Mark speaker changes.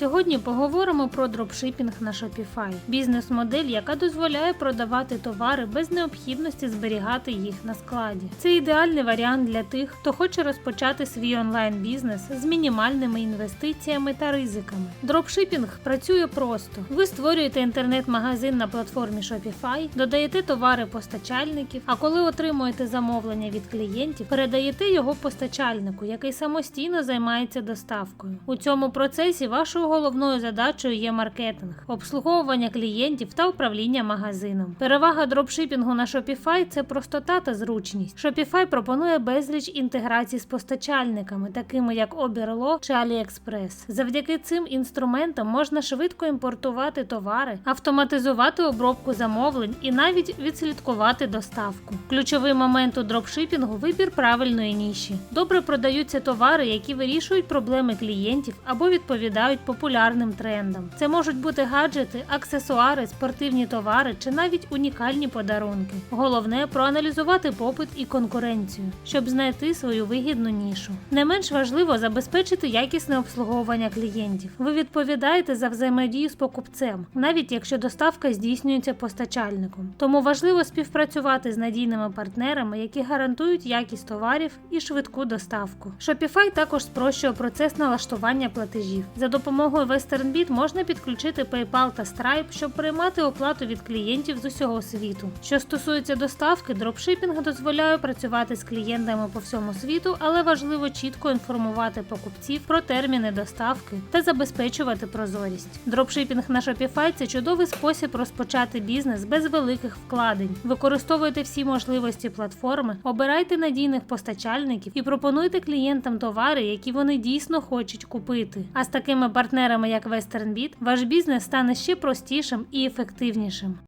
Speaker 1: Сьогодні поговоримо про дропшипінг на Shopify. Бізнес-модель, яка дозволяє продавати товари без необхідності зберігати їх на складі. Це ідеальний варіант для тих, хто хоче розпочати свій онлайн-бізнес з мінімальними інвестиціями та ризиками. Дропшипінг працює просто. Ви створюєте інтернет-магазин на платформі Shopify, додаєте товари постачальників, а коли отримуєте замовлення від клієнтів, передаєте його постачальнику, який самостійно займається доставкою. У цьому процесі вашою головною задачею є маркетинг, обслуговування клієнтів та управління магазином. Перевага дропшипінгу на Shopify – це простота та зручність. Shopify пропонує безліч інтеграцій з постачальниками, такими як Oberlo чи AliExpress. Завдяки цим інструментам можна швидко імпортувати товари, автоматизувати обробку замовлень і навіть відслідкувати доставку. Ключовий момент у дропшипінгу вибір правильної ніші. Добре продаються товари, які вирішують проблеми клієнтів або відповідають популярним трендам. Це можуть бути гаджети, аксесуари, спортивні товари чи навіть унікальні подарунки. Головне проаналізувати попит і конкуренцію, щоб знайти свою вигідну нішу. Не менш важливо забезпечити якісне обслуговування клієнтів. Ви відповідаєте за взаємодію з покупцем, навіть якщо доставка здійснюється постачальником. Тому важливо співпрацювати з надійними партнерами, які гарантують якість товарів і швидку доставку. Shopify також спрощує процес налаштування платежів. За допомогою WesternBit можна підключити PayPal та Stripe, щоб приймати оплату від клієнтів з усього світу. Що стосується доставки, дропшипінг дозволяє працювати з клієнтами по всьому світу, але важливо чітко інформувати покупців про терміни доставки та забезпечувати прозорість. Дропшипінг на Shopify – це чудовий спосіб розпочати бізнес без великих вкладень. Використовуйте всі можливості платформи, обирайте надійних постачальників і пропонуйте клієнтам товари, які вони дійсно хочуть купити. А з такими партнерами, як WesternBit, ваш бізнес стане ще простішим і ефективнішим.